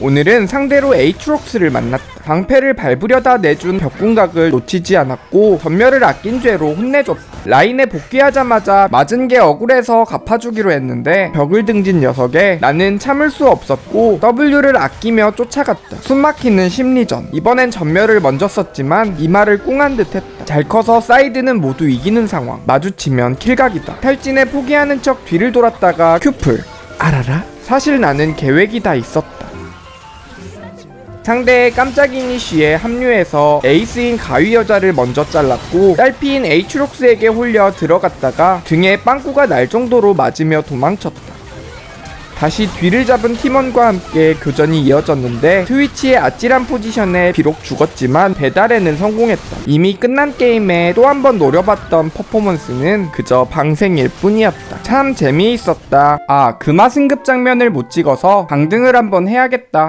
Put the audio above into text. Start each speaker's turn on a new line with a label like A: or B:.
A: 오늘은 상대로 에이트록스를 만났다. 방패를 밟으려다 내준 벽궁각을 놓치지 않았고 전멸을 아낀 죄로 혼내줬다. 라인에 복귀하자마자 맞은 게 억울해서 갚아주기로 했는데 벽을 등진 녀석에 나는 참을 수 없었고 W를 아끼며 쫓아갔다. 숨막히는 심리전. 이번엔 전멸을 먼저 썼지만 이마를 꿍한 듯 했다. 잘 커서 사이드는 모두 이기는 상황. 마주치면 킬각이다. 탈진에 포기하는 척 뒤를 돌았다가 큐플. 알아라? 사실 나는 계획이 다 있었다. 상대의 깜짝 이니쉬에 합류해서 에이스인 가위 여자를 먼저 잘랐고 딸피인 에이츄록스에게 홀려 들어갔다가 등에 빵꾸가 날 정도로 맞으며 도망쳤다. 다시 뒤를 잡은 팀원과 함께 교전이 이어졌는데 트위치의 아찔한 포지션에 비록 죽었지만 배달에는 성공했다. 이미 끝난 게임에 또 한 번 노려봤던 퍼포먼스는 그저 방생일 뿐이었다. 참 재미있었다. 아, 금화 승급 장면을 못 찍어서 강등을 한번 해야겠다.